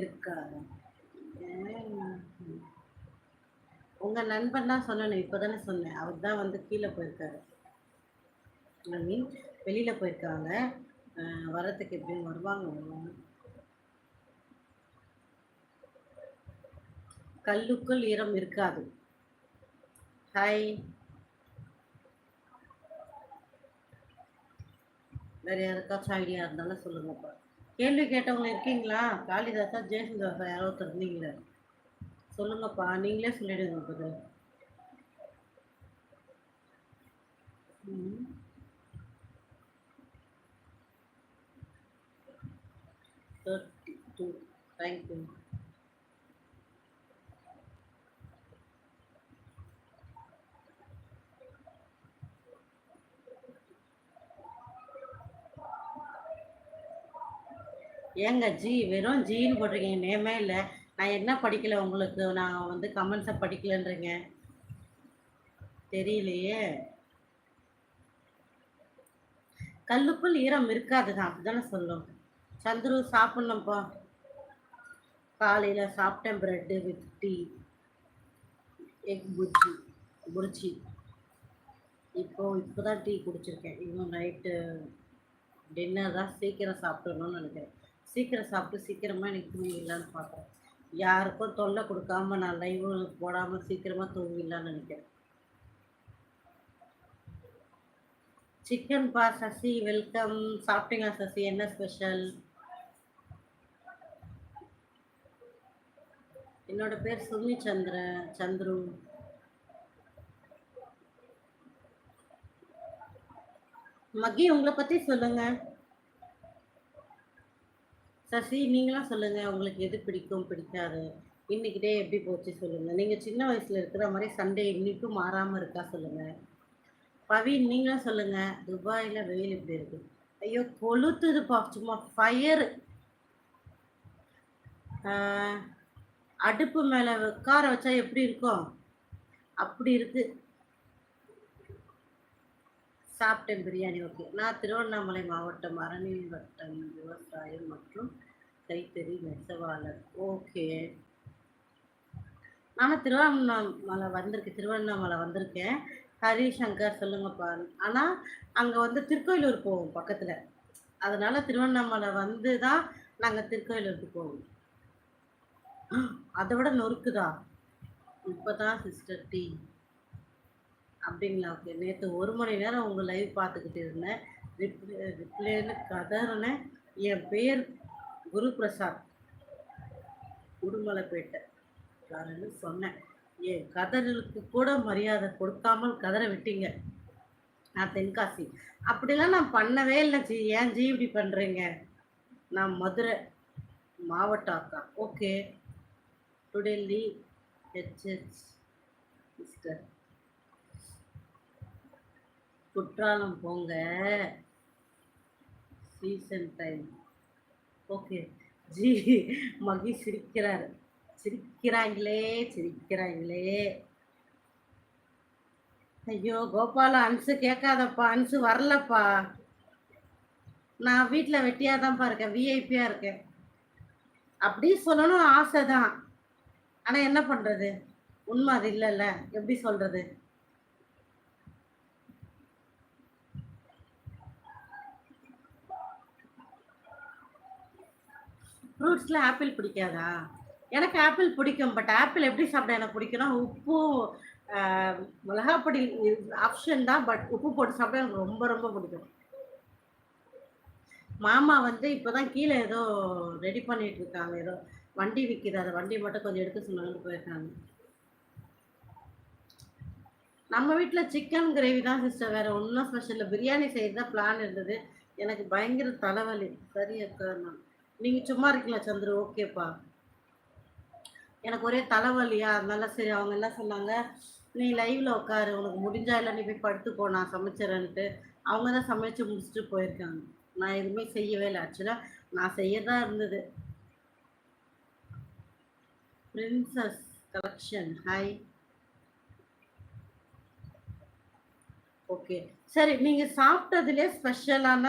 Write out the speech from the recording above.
இருக்காது. உங்கள் நண்பன் தான் சொல்லணும். இப்போ தானே சொன்னேன். அவர் தான் வந்து கீழே போயிருக்காரு. ஐ மீன் வெளியில் போயிருக்காங்க. வரத்துக்கு எப்படியும் வருவாங்க வருவாங்க. கல்லுக்குள் ஈரம் இருக்காது. ஹாய் வேறு யாருக்காச்சும் ஐடியா இருந்தாலும் சொல்லுங்கப்பா. கேள்வி கேட்டவங்க இருக்கீங்களா? காளிதாசா ஜெயசுந்தாசா யாரோ ஒருத்தர் இருந்தீங்களே. சொல்லுங்கப்பா நீங்களே சொல்லிடுங்க பதில். தேர்ட்டி டூ தேங்க்யூ ஏங்க ஜி வெறும் ஜின்னு போட்டிருக்கீங்க நேமே இல்லை. நான் என்ன படிக்கல உங்களுக்கு? நான் வந்து கமெண்ட்ஸை படிக்கலன்றீங்க. தெரியலையே. கல்லுக்குள் ஈரம் இருக்காது தான் அப்படிதானே சொல்லும். சந்துரு சாப்பிட்ணும்ப்பா காலையில் சாப்பிட்டேன் bread with tea egg bhurji bhurji இப்போ இப்போ தான் டீ குடிச்சிருக்கேன். இன்னும் நைட்டு டின்னர் தான் சீக்கிரம் சாப்பிடணும்னு நினைக்கிறேன். சீக்கிரம் சாப்பிட்டு சீக்கிரமாக எனக்கு தூங்கிடலான்னு பார்க்குறேன் யாருக்கும் தொல்லை கொடுக்காம நான் லைவ் போடாமல் சீக்கிரமாக தூங்கிடலான்னு நினைக்கிறேன். சிக்கன் பா சசி வெல்கம் சாப்பிட்டீங்களா சசி என்ன ஸ்பெஷல் என்னோட பேர் சுமி சந்திர சந்துரு. மகி உங்களை பற்றி சொல்லுங்கள் சசி நீங்களாம் சொல்லுங்க. உங்களுக்கு எது பிடிக்கும் பிடிக்காது. இன்னைக்கு டே எப்படி போச்சு சொல்லுங்க. நீங்க சின்ன வயசுல இருக்கிற மாதிரி சண்டே இன்னைக்கும் மாறாம இருக்கா சொல்லுங்க. பவீன் நீங்களும் சொல்லுங்க. துபாயில வெயில் இப்படி இருக்கு? ஐயோ கொளுத்துதுப்பா. சும்மா ஃபயர் அடுப்பு மேல உட்கார வச்சா எப்படி இருக்கும்? அப்படி இருக்கு. சாப்பிட்டேன் பிரியாணி ஓகே நான் திருவண்ணாமலை மாவட்டம் அரணி வட்டம் விவசாயம் மற்றும் கைத்தறி நெசவாளர் ஓகே நான் திருவண்ணாமலை வந்திருக்கேன் திருவண்ணாமலை வந்திருக்கேன். ஹரிசங்கர் சொல்லுங்கப்பா ஆனால் அங்கே வந்து திருக்கோயிலூர் போவோம் பக்கத்தில். அதனால திருவண்ணாமலை வந்து தான் நாங்கள் திருக்கோயிலூருக்கு போவோம். அதை விட நொறுக்குதா? இப்போ தான் சிஸ்டர் டீ அப்படிங்களா? ஓகே. நேற்று ஒரு மணி நேரம் உங்கள் லைவ் பார்த்துக்கிட்டு இருந்தேன். ரிப்ளே ரிப்ளேன்னு கதறினேன் என் பேர் குரு பிரசாத் உடுமலைப்பேட்டை. காரன்னு சொன்னேன். என் கதறலுக்கு கூட மரியாதை கொடுக்காமல் கதற விட்டீங்க. நான் தென்காசி. அப்படிலாம் நான் பண்ணவே இல்லை ஜி. ஏன் ஜி இப்படி பண்ணுறீங்க நான் மதுரை மாவட்ட அக்கா. ஓகே. டுடே லீ ஹெச்ஹெச் மிஸ்டர் குற்றாலம் போங்க. சீசன் டைம் ஓகே ஜி மகி சிரிக்கிறார். சிரிக்கிறாங்களே சிரிக்கிறாங்களே. ஐயோ கோபால அன்சு கேட்காதப்பா. அன்சு வரலப்பா. நான் வீட்டில் வெட்டியாக தான்ப்பா இருக்கேன் விஐபியாக இருக்கேன். அப்படி சொல்லணும் ஆசை தான். ஆனால் என்ன பண்ணுறது உண்மை அது இல்லைல்ல. எப்படி சொல்கிறது ஃப்ரூட்ஸில் ஆப்பிள் பிடிக்காதா? எனக்கு ஆப்பிள் பிடிக்கும் பட் ஆப்பிள் எப்படி சாப்பிட எனக்கு பிடிக்கும்னா உப்பு மிளகாப்பொடி ஆப்ஷன் தான் பட் உப்பு போட்டு சாப்பிட எனக்கு ரொம்ப ரொம்ப பிடிக்கும். மாமா வந்து இப்போதான் கீழே ஏதோ ரெடி பண்ணிட்டு இருக்காங்க ஏதோ வண்டி விற்கிது அதை வண்டி மட்டும் கொஞ்சம் எடுக்க சொன்னாங்கன்னு போயிருக்காங்க. நம்ம வீட்டில் சிக்கன் கிரேவி தான் சிஸ்டர். வேற ஒன்றும் ஸ்பெஷல் பிரியாணி செய்யறது தான் பிளான் இருந்தது. எனக்கு பயங்கர தலைவலி. சரி அக்கா நான் நீங்கள் சும்மா இருக்கீங்களா சந்திரு? ஓகேப்பா. எனக்கு ஒரே தலைவலியா அதனால சரி அவங்க என்ன சொன்னாங்க நீ லைவ்ல உட்காரு உனக்கு முடிஞ்சா இல்லை நீ போய் படுத்துக்கோ நான் சமைச்சிடறேன்ட்டு அவங்க தான் சமைச்சு முடிச்சுட்டு போயிருக்காங்க. நான் எதுவுமே செய்யவே இல்லை. ஆக்சுவலாக நான் செய்யதான் இருந்தது. பிரின்சஸ் கலெக்ஷன் ஹாய் ஓகே சரி நீங்கள் சாப்பிட்டதுலே ஸ்பெஷலான